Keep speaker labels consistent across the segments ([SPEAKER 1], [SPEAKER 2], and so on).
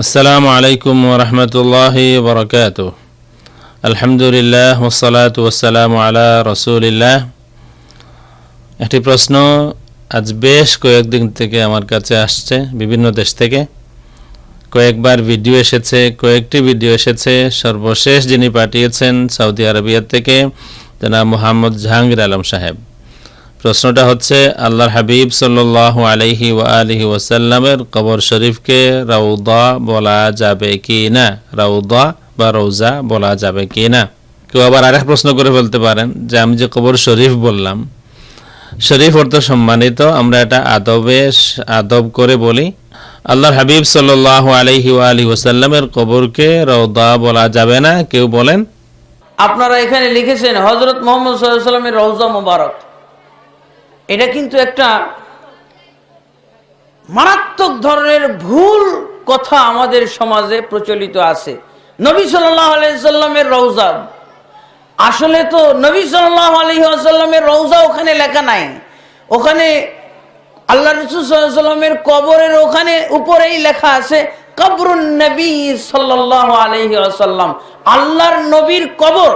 [SPEAKER 1] আসসালামু আলাইকুম রহমতুল্লাহ বরকাত আলহামদুলিল্লাহ ওসালাত ওসালাম আলা রসুলিল্লাহ। একটি প্রশ্ন আজ বেশ কয়েকদিন থেকে আমার কাছে আসছে বিভিন্ন দেশ থেকে। কয়েকবার ভিডিও এসেছে, কয়েকটি ভিডিও এসেছে। সর্বশেষ যিনি পাঠিয়েছেন সৌদি আরবিয়া থেকে, জনাব মোহাম্মদ জাহাঙ্গীর আলম সাহেব। প্রশ্নটা হচ্ছে, আল্লাহর হাবিব সাল্লাহ আলাইহি ওয়া আলিহি ওয়াসাল্লামের কবর শরীফকে রাউদা বলা যাবে কি না? রাউদা বা রৌজা বলা যাবে কি না? কেউ আবার আরেক প্রশ্ন করে ফেলতে পারেন যে, আমি যে কবর শরীফ বললাম, শরীফ অর্থ সম্মানিত, আমরা এটা আদবে আদব করে বলি, আল্লাহর হাবিব সাল্লাহ আলাইহি ওয়া আলিহি ওয়াসাল্লামের কবরকে রৌদা বলা যাবে না। কেউ বলেন,
[SPEAKER 2] আপনারা এখানে লিখেছেন হজরত মোহাম্মদ সাল্লামের রওজা মোবারক। এটা কিন্তু একটা মারাত্মক ধরনের ভুল কথা আমাদের সমাজে প্রচলিত আছে। নবী আলাইসাল্লামের রওজা। আসলে তো নবী সাল্লাহ রওজা ওখানে লেখা নাই। ওখানে আল্লাহ রসুল সাল্লামের কবরের ওখানে উপরেই লেখা আছে, কবরুন নবী সাল্লাহ আলহি আসাল্লাম আল্লাহর নবীর কবর।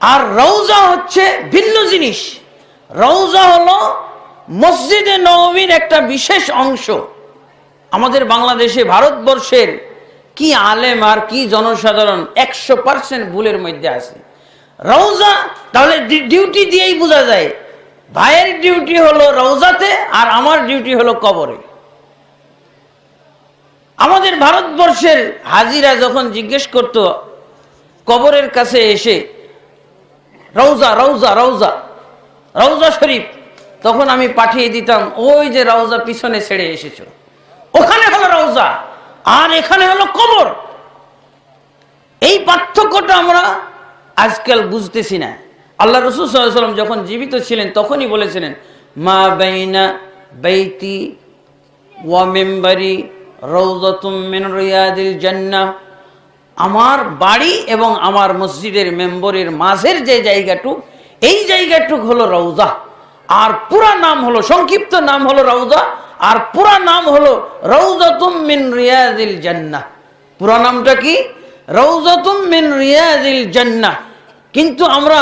[SPEAKER 2] আর রৌজা হচ্ছে ভিন্ন জিনিস। রৌজা হলো মসজিদে নবমীর একটা বিশেষ অংশ। আমাদের বাংলাদেশে, ভারতবর্ষের কি আলেম আর কি জনসাধারণ একশো পার্সেন্ট ভুলের মধ্যে আছে। রৌজা তাহলে ডিউটি দিয়েই বোঝা যায়। ভাইয়ের ডিউটি হলো রৌজাতে আর আমার ডিউটি হলো কবরে। আমাদের ভারতবর্ষের হাজিরা যখন জিজ্ঞেস করত কবরের কাছে এসে রৌজা রৌজা রৌজা রৌজা শরীফ। তখন আমি পাঠিয়ে দিতাম, ওই যে রৌজা পিছনে ছেড়ে এসেছ। ওখানে হলো রৌজা আর এখানে হলো কবর। এই পার্থক্যটা আমরা আজকাল বুঝতেছি না। আল্লাহ রসুল সাল্লাম যখন জীবিত ছিলেন, তখনই বলেছিলেন, মা বাইনা বাইতি ওয়া মেম্বারি রৌজাতুম মিন রিয়াদিল জান্নাহ। আমার বাড়ি এবং আমার মসজিদের মেম্বরের মাঝের যে জায়গাটুক, এই জায়গাটুক হলো রৌজা আর পুরা নাম হলো, সংক্ষিপ্ত নাম হলো রৌজা আর পুরা নাম হলো রৌজাতুম মিন রিয়াদিল জান্নাহ। পুরা নামটা কি? রৌজাতুম মিন রিয়াদিল জান্নাহ। কিন্তু আমরা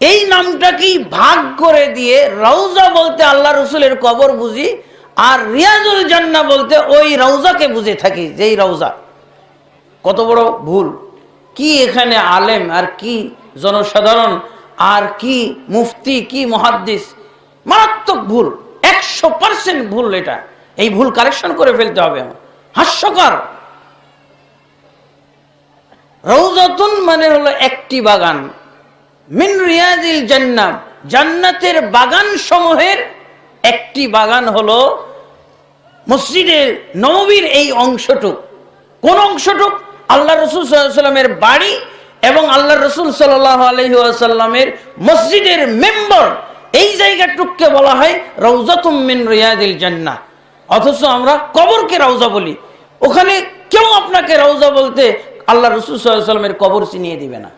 [SPEAKER 2] এই নামটাকেই ভাগ করে দিয়ে রৌজা বলতে আল্লাহ রসুলের কবর বুঝি, আর রিয়াজুল জান্নাহ বলতে ওই রৌজাকে বুঝে থাকি, যেই রৌজা কত বড় ভুল? কি এখানে আলেম আর কি জনসাধারণ আর কি মুফতি, কি মহাদ্দিস? মারাত্মক ভুল, একশো পার্সেন্ট ভুল এটা। এই ভুল কারেকশন করে ফেলতে হবে হাস্যকর। রৌজাতুন মানে হলো একটি বাগান। মিন রিয়াজিল জান্নাত। জান্নাতের বাগান সমূহের একটি বাগান হলো মসজিদের নবীর এই অংশটুক। কোন অংশটুক? আল্লাহ রসুল সাল্লামের বাড়ি এবং আল্লাহ রসুল সাল্লাহ মসজিদের মেম্বার। এই জায়গাটুককে বলা হয় রৌজাতুম মিন রিয়াদিল জান্না অথচ আমরা কবরকে রৌজা বলি। ওখানে কেউ আপনাকে রৌজা বলতে আল্লাহ রসুল সাল্লামের কবর চিনিয়ে দিবে না।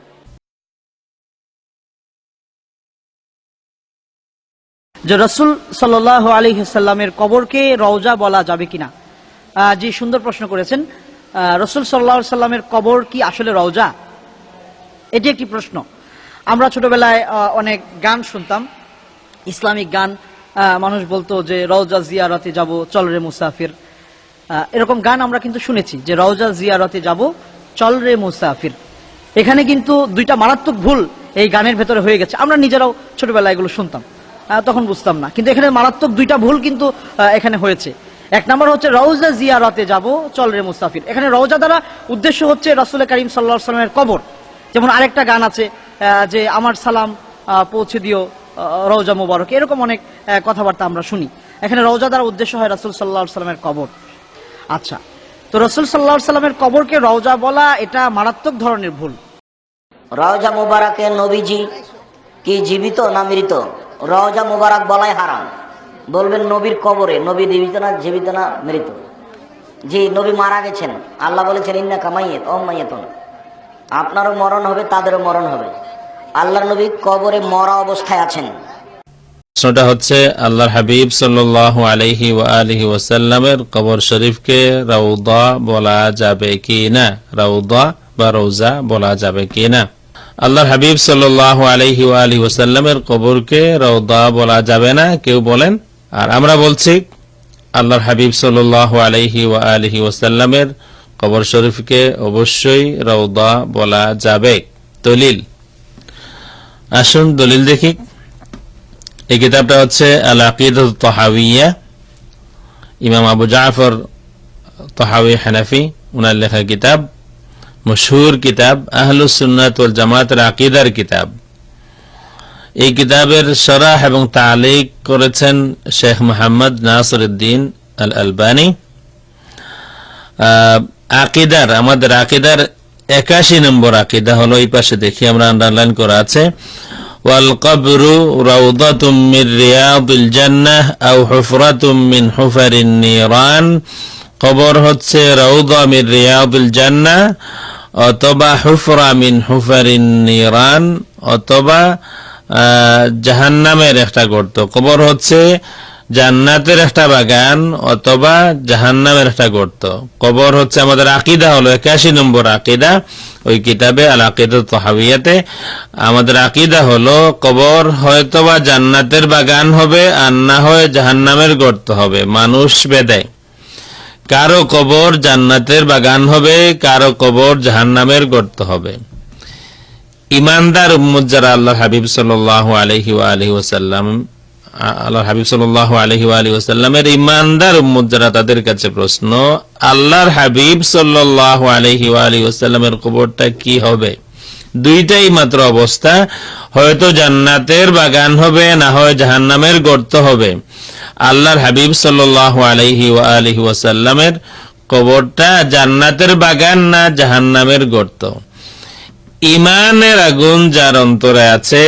[SPEAKER 3] যে রসুল সাল্লাহ আলী সাল্লামের কবরকে রওজা বলা যাবে কিনা? জি, সুন্দর প্রশ্ন করেছেন। রসুল সাল্লাহ সাল্লামের কবর কি আসলে রওজা? এটি একটি প্রশ্ন। আমরা ছোটবেলায় অনেক গান শুনতাম। ইসলামিক গান মানুষ বলতো যে, রওজা জিয়ারতে যাব, চল রে মুসাফির। এরকম গান আমরা কিন্তু শুনেছি যে, রওজা জিয়ারতে যাব, চল রে মুসাফির। এখানে কিন্তু দুইটা মারাত্মক ভুল এই গানের ভেতরে হয়ে গেছে। আমরা নিজেরাও ছোটবেলায় এগুলো শুনতাম। তখন বুঝতাম না। কিন্তু এখানে মারাত্মক দুইটা ভুল কিন্তু এখানে হয়েছে। এক নম্বর হচ্ছে রওজা জিয়ারতে যাব। চল রে মুসাফির এখানে রওজা দ্বারা উদ্দেশ্য হচ্ছে রাসুল করিম সাল্লাহ সাল্লামের কবর। যেমন আরেকটা গান আছে যে আমার সালাম পৌঁছে দিও রওজা মুবারক। এরকম অনেক কথাবার্তা আমরা শুনি। এখানে রওজা দ্বারা উদ্দেশ্য হয় রসুল সাল্লাহ সাল্লামের কবর। আচ্ছা তো রসুল সাল্লাহ সাল্লামের কবরকে রওজা বলা এটা মারাত্মক ধরনের ভুল।
[SPEAKER 4] রওজা মুবারকে নবীজি কি জীবিত না মৃত? রওজা মুবারক বলাই হারাম। বলবেন নবীর কবরে, নবী জীবিত না জীবিত না, মৃত। জি নবী মারা গেছেন, আল্লাহ বলেছেন ইন্না কামাইয়েত ও মাইয়েতন। আপনারও মরণ হবে, তাদেরও মরণ হবে। আল্লাহ নবী কবরে মরা অবস্থায় আছেন।
[SPEAKER 1] প্রশ্নটা হচ্ছে, আল্লাহর হাবিব সাল্লাল্লাহু আলাইহি ওয়া আলিহি ওয়াসাল্লামের কবর শরীফকে রৌদা বলা যাবে কি না রাউদা বা রৌজা বলা যাবে কি না আল্লাহর হাবিব সাল্লাল্লাহু আলাইহি ওয়া আলিহি ওয়াসাল্লামের কবরকে রৌদা বলা যাবে না? কেউ বলেন? আর আমরা বলছি, আল্লাহর হাবিব সাল্লাল্লাহু আলাইহি ওয়া আলিহি ওসাল্লামের কবর শরীফকে অবশ্যই রৌদা বলা যাবে। দলিল। আসুন দলিল দেখি। এই কিতাবটা হচ্ছে আল আকিদ তহাবিয়া ইমাম আবু জাফর তহাবি হানাফি, উনার লেখা কিতাব, মশহুর কিতাব, আহলুস সুন্নাত ওয়াল জামাতের আকিদার কিতাব। এই কিতাবের সরাহ এবং তালিক করেছেন শেখ মোহাম্মদ নাসর উদ্দিন আল আলবানি আকিদার, আমাদের আকিদার একাশি নম্বর আকিদা হলো, এই পাশে দেখি আমরা আন্ডারলাইন করা আছে হচ্ছে রাউদা মিন রিয়াদুল জান্নাহ অথবা হুফরা মিন হুফারিন নিরান অথবা জাহান্নামের একটা গর্ত। কবর হচ্ছে জান্নাতের একটা বাগান অথবা জাহান্নামের একটা গর্ত। কবর হচ্ছে আমাদের আকিদা হলো একাশি নম্বর আকিদা। ওই কিতাবে আল আকিদা তহাবিয়াতে আমাদের আকিদা হলো কবর হয়তোবা জান্নাতের বাগান হবে আর না হয় জাহান্নামের গর্ত হবে, মানুষ বেদে কারও কবর জান্নাতের বাগান হবে, কারও কবর জাহান্নামের গর্ত হবে। ইমানদার উম্মত যারা আল্লাহ হাবিব সাল্লাহ আলহি আলহি আল্লাহ হাবিব সাল্লাহ আলহি আলহি ওসাল্লামের ইমানদার উম্মত যারা তাদের কাছে প্রশ্ন, আল্লাহর হাবিব সাল্লাহ আলহি আলহি ওসাল্লামের কবরটা কি হবে? দুইটাই মাত্র অবস্থা, হয়তো জান্নাতের বাগান হবে, না হয় জাহান্নামের গর্ত হবে। আল্লাহর হাবিব সাল্লাহ আলহি আলহি ওয়াসাল্লামের কবরটা জান্নাতের বাগান না জাহান্নামের গর্ত? ইমানের আগুন যার অন্তরে আছে,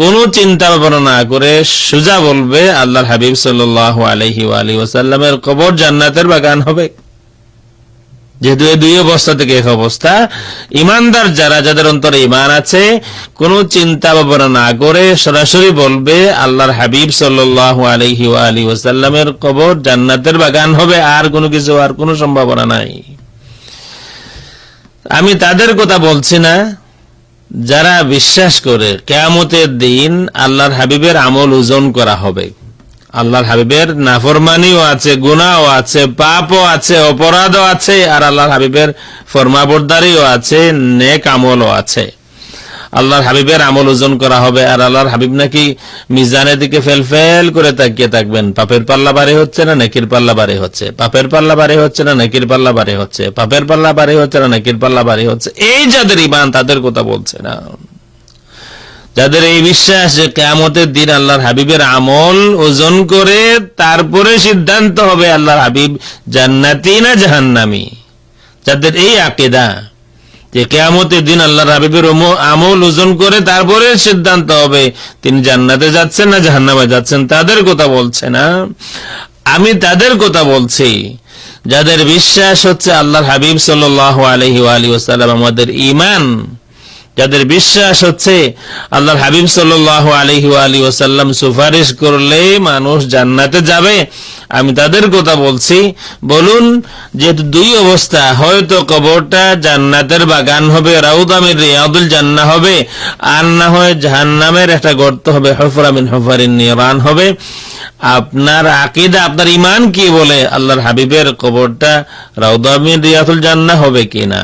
[SPEAKER 1] কোনো চিন্তা ভাবনা না করে সোজা বলবে, আল্লাহর হাবিব সাল্লাহ আলহি ওয়াসাল্লামের কবর জান্নাতের বাগান হবে। যেহেতু এই দুই অবস্থা থেকে এক অবস্থা, ইমানদার যারা, যাদের অন্তরে ইমান আছে, কোনো চিন্তা ভাবনা না করে সরাসরি বলবে, আল্লাহর হাবিব সাল্লাহ আলহি আলী কবর জান্নাতের বাগান হবে, আর কোনো কিছু, আর কোনো সম্ভাবনা নাই। আমি তাদের কথা বলছি না যারা বিশ্বাস করে কেয়ামতের দিন আল্লাহর হাবিবের আমল ওজন করা হবে। আল্লাহর হাবিবের নাফরমানিও আছে গুনাও আছে, পাপও আছে, অপরাধও আছে, আর আল্লাহর হাবিবের ফরমাবরদারিও আছে, নেক আমলও আছে। আল্লাহর হাবিবের আমল ওজন করা হবে আর আল্লাহর হাবিব নাকি মিজানের দিকে ফেল ফেল করে তাকিয়ে থাকবেন। পাপের পাল্লা বাড়ি হচ্ছে না, নেকির পাল্লা বাড়ি হচ্ছে। পাপের পাল্লা বাড়ি হচ্ছে না, নেকির পাল্লা বাড়ি হচ্ছে। পাপের পাল্লা বাড়ি হচ্ছে না, নেকির পাল্লা বাড়ি হচ্ছে। এই যাদের ইমান তাদের কথা বলছে না। যাদের এই বিশ্বাস যে কেয়ামতের দিন আল্লাহর হাবিবের আমল ওজন করে, তারপরে সিদ্ধান্ত হবে আল্লাহর হাবিব জান্নাতি না জাহান্নামি। যাদের এই আকিদা যে কেয়ামতের দিন আল্লাহ হাবিবের আমল ওজন করে তারপরে সিদ্ধান্ত হবে। তিনি জান্নাতে যাচ্ছেন না জাহান্নামে যাচ্ছেন? তাদের কথা বলছে না। আমি তাদের কথা বলছি। যাদের বিশ্বাস হচ্ছে আল্লাহর হাবিব সাল্লাহ আলহি আলী আমাদের ইমান যাদের বিশ্বাস হচ্ছে আল্লাহ হাবিব সাল্লাহ আলহি আলী ওসাল্লাম সুপারিশ করলে মানুষ জান্নাতে যাবে। আমি তাদের কথা বলছি, বলুন, যেহেতু দুই অবস্থা, হয়তো কবরটা জান্নাতের বাগান হবে, রাউদামের রিয়াদুল জান্না হবে, আর না হয় জাহান্নামের একটা গর্ত হবে হফরামিন হফারিন নিরান হবে। আপনার আকিদা, আপনার ইমান কি বলে? আল্লাহর হাবিবের কবরটা রাউদামিন রিয়াদুল জান্না হবে কিনা?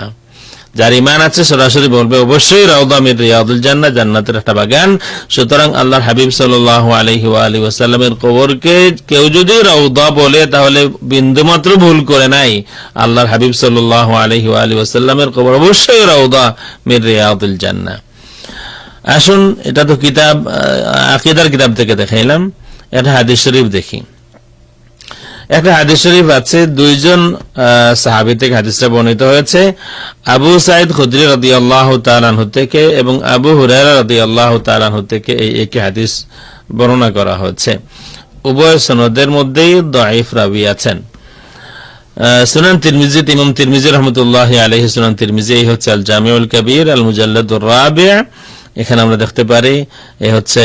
[SPEAKER 1] যার ইমান আছে, সরাসরি বলবে, অবশ্যই রাউদামির রিয়াদুল জান্নাহ, জান্নাতের একটা বাগান। সুতরাং আল্লাহর হাবিব ওয়া আলিহি ওয়াসাল্লামের কবরকে কেউ যদি রাউদা বলে, তাহলে বিন্দুমাত্র ভুল করে নাই। আল্লাহর হাবিব ওয়া আলিহি ওয়াসাল্লামের কবর অবশ্যই রাউদা মির রিয়াদুল জান্নাহ। আসুন, এটা তো কিতাব আকিদার কিতাব থেকে দেখাইলাম। এটা হাদিস শরীফ দেখি। একটা হাদিস শরীফ আছে, দুইজন সাহাবী থেকে হাদিসটা বর্ণিত হয়েছে। আবু সাইদ খুদ্রি রদি আল্লাহ তালানহু থেকে এবং আবু হুরায়রা রদি আল্লাহ তালানহু থেকে এই একই হাদিস বর্ণনা করা হচ্ছে উভয় সনদের মধ্যেই দাইফ রাবি আছেন। সুনান তিরমিজি, ইমাম তিরমিজি রহমতুল্লাহ আলহি সুনান তিরমিজি, এই হচ্ছে আল জামিউল কবির আল মুজাল্লাদুর রাবি। এখানে আমরা দেখতে পারি, এ হচ্ছে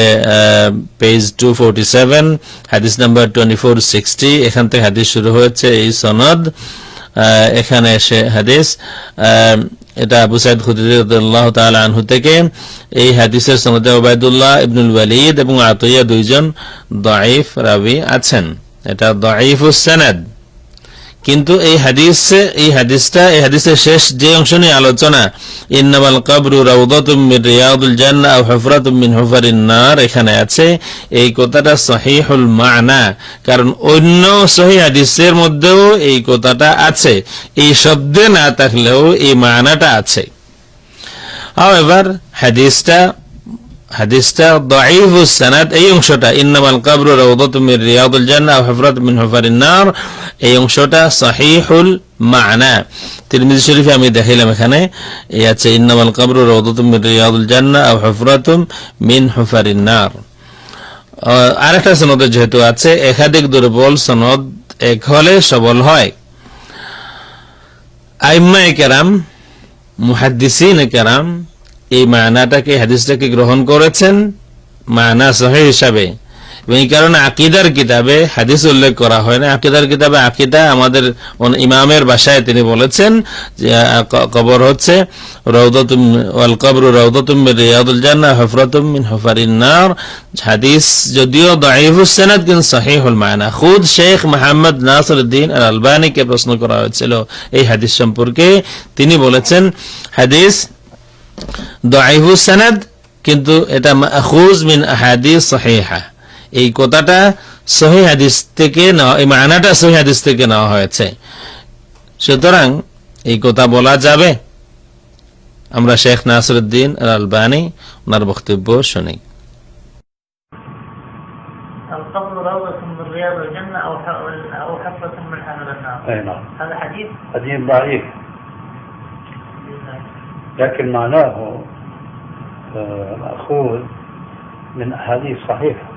[SPEAKER 1] পেজ টু ফোরটি সেভেন হাদিস নাম্বার টোয়েন্টি ফোর সিক্সটি এখান থেকে হাদিস শুরু হয়েছে, এই সনদ। এখানে এসে হাদিস এটা আবু সাইদ খুদিরাহ তাআলা আনহু থেকে। এই হাদিসের সনদে ওবায়দুল্লাহ ইবনুল ওয়ালিদ এবং আতইয়া দুইজন দাইফ রাবি আছেন। এটা দাইফ সানাদ। কিন্তু এই হাদিস, এই হাদিসটা, এই হাদিসের শেষ যে অংশ নিয়ে আলোচনা, ইন্নামাল কাবরু রাউদাতুম মিন রিয়াদুল জান্নাহ আও হুফরাতুম মিন হুফারিন নার এখানে আছে, এই কথাটা সহিহুল মানা, কারণ অন্য সহিহ হাদিসের মধ্যেও এই কথাটা আছে। এই শব্দে না থাকলেও এই মানাটা আছে। হাওয়েভার হাদিসটা হাদিসটা দাঈফু সানাদ, এই অংশটা, ইন্নামাল কাবরু রাউদাতুম মিন রিয়াদুল জান্নাহ আও হুফরাতুম মিন হুফারিন নার এই অংশটা সহিহুল মানা। তিরমিজি শরীফে আমি দেখাইলাম এখানে এই আছে, ইন্নামাল কাবরু রাউদাতুম মিন রিয়াদুল জান্নাহ আও হুফরাতুম মিন হুফারিন নার। আরেকটা সনদে যেহেতু আছে, একাধিক দুর্বল সনদ এক হলে সবল হয়। আইম্মা কেরাম, মুহাদ্দিসিন কেরাম এই মানাটাকে, হাদিসটাকে গ্রহণ করেছেন মানা সহি হিসাবে। এবং এই কারণে আকিদার কিতাবে হাদিস উল্লেখ করা হয় না। আকিদার কিতাবে আকিদা আমাদের ইমামের বাসায় তিনি বলেছেন যে কবর হচ্ছে হাদিস যদিও কিন্তু শেখ আলবানীকে প্রশ্ন করা হয়েছিল এই হাদিস সম্পর্কে। তিনি বলেছেন, হাদিস দাঈফুস সানাদ কিন্তু এটা মাখুজ মিন আহাদিস সহিহা। এই কথাটা সহি হাদিস থেকে নেওয়া এই মানাটা সহি হাদিস থেকে নেওয়া হয়েছে সুতরাং এই কথা বলা যাবে আমরা শেখ নাসরুদ্দিন আল আলবানী ওনার বক্তব্য শুনি
[SPEAKER 5] القبر روضة من رياض الجنة أو ح- أو حفرة من حفر النار
[SPEAKER 6] اي نعم
[SPEAKER 5] هذا حديث
[SPEAKER 6] حديث ضعيف لكن معناه آه، مأخوذ من أحاديث صحيحة آه،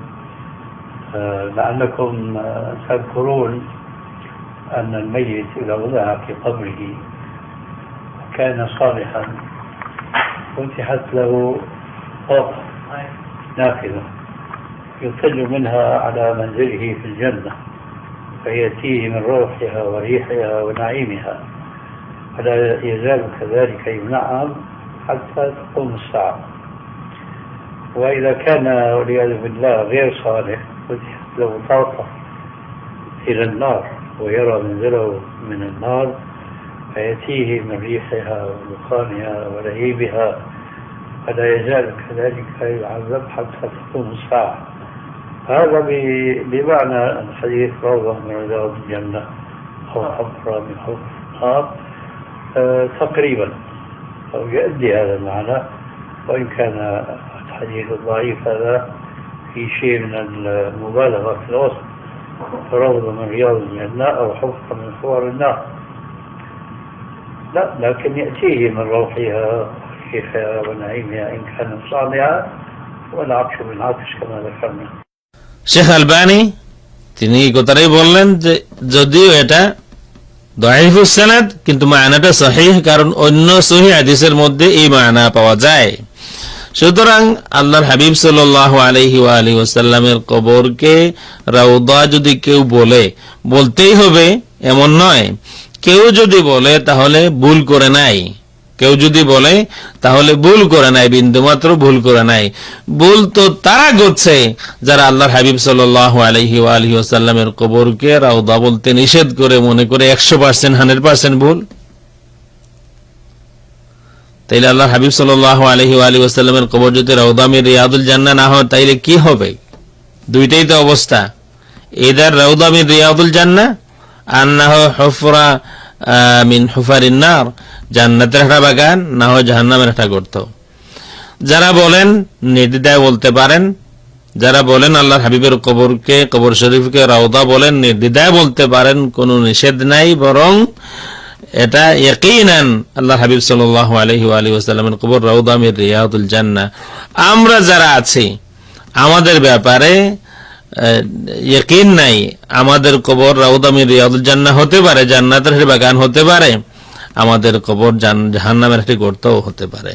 [SPEAKER 6] لعلكم آه، تذكرون أن الميت إذا وضع في قبره كان صالحا فتحت له طاقة نافذة يطل منها على منزله في الجنة فيأتيه من روحها وريحها ونعيمها. فلا يزال كذلك ينعم حتى تقوم الساعة. وإذا كان والعياذ بالله غير صالح فتحت له طاقة إلى النار ويرى منزله من النار فيأتيه من ريحها ودخانها ولهيبها فلا يزال كذلك يعذب حتى تقوم الساعة. هذا بمعنى الحديث روضة من رياض الجنة أو حفرة من حفر النار آه، تقريبا أو يؤدي هذا المعنى وإن كان الحديث الضعيف هذا في شيء من المبالغة في الوصف روضة من رياض الجنة أو حفرة من حفر النار لا لكن يأتيه من روحها وريحها ونعيمها إن كان صالحا والعطش بالعطش كما ذكرنا
[SPEAKER 1] শেখ আলবানী তিনি এই কথাটাই বললেন যে যদিও এটা দাইফুস সানাদ কিন্তু মায়নাটা সহিহ কারণ অন্য সহি হাদিসের মধ্যে এই মায়না পাওয়া যায় সুতরাং আল্লাহর হাবিব সাল্লাহ আলহি আলী ওসাল্লামের কবরকে রাউদা যদি কেউ বলে, বলতেই হবে এমন নয়। কেউ যদি বলে, তাহলে ভুল করে নাই। কেউ যদি বলে, তাহলে ভুল করে নাই, বিন্দুমাত্র ভুল করে নাই। ভুল তো তারা করছে যারা আল্লাহর হাবিব সাল্লাহ আলহি আলহি কবরকে রাউদা বলতে নিষেধ করে মনে করে একশো পার্সেন্ট হান্ড্রেড পার্সেন্ট ভুল। তাইলে আল্লাহ হাবিব সাল্লাহ আলহি আলী ওসাল্লামের কবর যদি রৌদামের রিয়াদুল জান্না না হয়, তাইলে কি হবে? দুইটাই তো অবস্থা। এদার রৌদামের রিয়াদুল জান্না আর না হয় হফরা মিন হুফারিন নার, জান্নাতের একটা বাগান, না হয় জাহান্নামের একটা গর্ত। যারা বলেন নির্দিদায় বলতে পারেন, যারা বলেন আল্লাহ হাবিবের কবরকে, কবর শরীফকে রাউদা বলেন নির্দিদায় বলতে পারেন, কোনো নিষেধ নাই, বরং এটা ইয়াকিনান আল্লাহ হাবিব সাল্লাল্লাহু আলাইহি ওয়া আলিহি কবর রাউদা মির রিয়াদুল জান্নাহ। আমরা যারা আছি, আমাদের ব্যাপারে ইয়াকিন নাই। আমাদের কবর রাউদা মির জান্নাহ হতে পারে, জান্নাতের বাগান হতে পারে। আমাদের কবর জাহান নামের একটি গর্তও হতে পারে।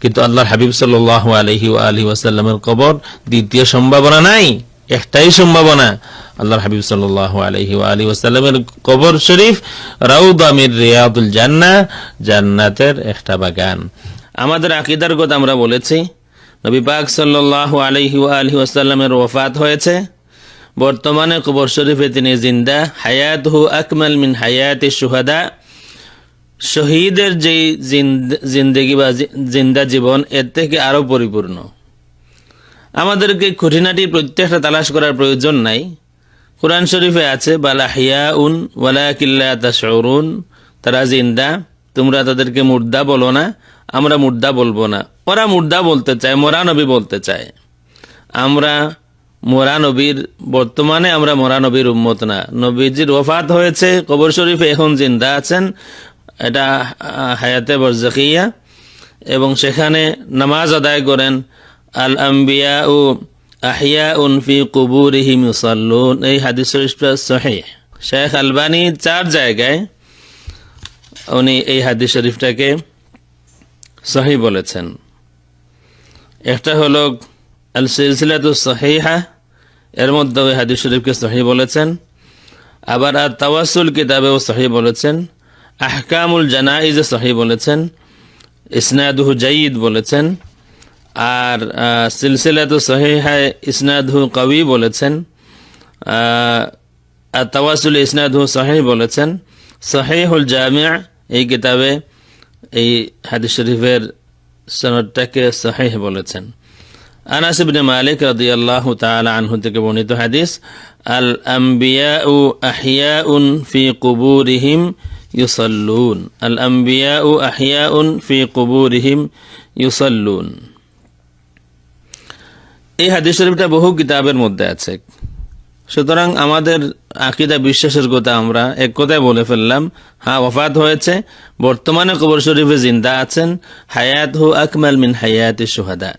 [SPEAKER 1] কিন্তু আল্লাহর হাবিব সাল্লাহ আলহি আলহি ওয়াসাল্লামের কবর দ্বিতীয় সম্ভাবনা নাই। একটাই সম্ভাবনা, আল্লাহর হাবিব সাল্লাহ আলহি আলী ওয়াসাল্লামের কবর শরীফ রাউদামির রিয়াদুল জান্না, জান্নাতের একটা বাগান। আমাদের আকিদার কথা আমরা বলেছি, নবী পাক সাল্লাহ আলহি আলহি ওয়াসাল্লামের ওফাত হয়েছে। বর্তমানে কবর শরীফে তিনি জিন্দা হায়াত হু আকমাল মিন হায়াতি সুহাদা শহীদের যেই জিন্দ- জিন্দেগি বা জিন্দা জীবন, এর থেকে আরও পরিপূর্ণ। আমাদেরকে খুঁটিনাটি প্রত্যেকটা তালাশ করার প্রয়োজন নাই। কোরআন শরীফে আছে, বালা হিয়া উন ওয়ালা কিল্লা তাশউরুন তারা জিন্দা, তোমরা তাদেরকে মুর্দা বলো না, আমরা মুর্দা বলব না। ওরা মুর্দা বলতে চায়, মোরা নবী বলতে চায়। আমরা মোরা নবীর, বর্তমানে আমরা মোরা নবীর উম্মত না। নবীজির ওফাত হয়েছে, কবর শরীফে এখন জিন্দা আছেন, এটা হায়াতে বরজাকিয়া, এবং সেখানে নামাজ আদায় করেন আল আম্বিয়া ও আহিয়া উন ফি কুবুরিহিম ইউসাল্লুন। এই হাদিস শরীফটা সহিহ। শেখ আলবানি চার জায়গায় উনি এই হাদিস শরীফটাকে সহি বলেছেন। একটা হলো আল সিলসিলাতু সহিহা, এর মধ্যে ওই হাদিস শরীফকে সহি বলেছেন। আবার আর তাওয়াসুল কিতাবেও সহি বলেছেন। আহকামুল জানাইজে সহি বলেছেন। ইসনাদুহু জাইদ বলেছেন। আর আহ, সিলসিলাতু সহিহায় ইসনাদহু কবি বলেছেন। আর তাওয়াসুল ইসনাদহু সহি বলেছেন। সহিহুল জামিয়া এই কিতাবে এই হাদিস শরীফের সনদটাকে সহিহ বলেছেন। আনাস ইবনে মালিক রাদিয়াল্লাহু তাআলা আনহু থেকে বর্ণিত হাদিস আল আম্বিয়াউ আহিয়াউন ফি কুবুরিহিম ইউসাল্লুন। আল আম্বিয়াউ আহিয়াউন ফি কুবুরিহিম ইউসাল্লুন। এই হাদিস শরীফটা বহু কিতাবের মধ্যে আছে। সুতরাং আমাদের আকিদা বিশ্বাসের কথা আমরা এক কথায় বলে ফেললাম। হ্যাঁ ওফাত হয়েছে। বর্তমানে কবর শরীফে জিন্দা আছেন। হায়াত হু আকমাল মিন হায়াত সুহাদা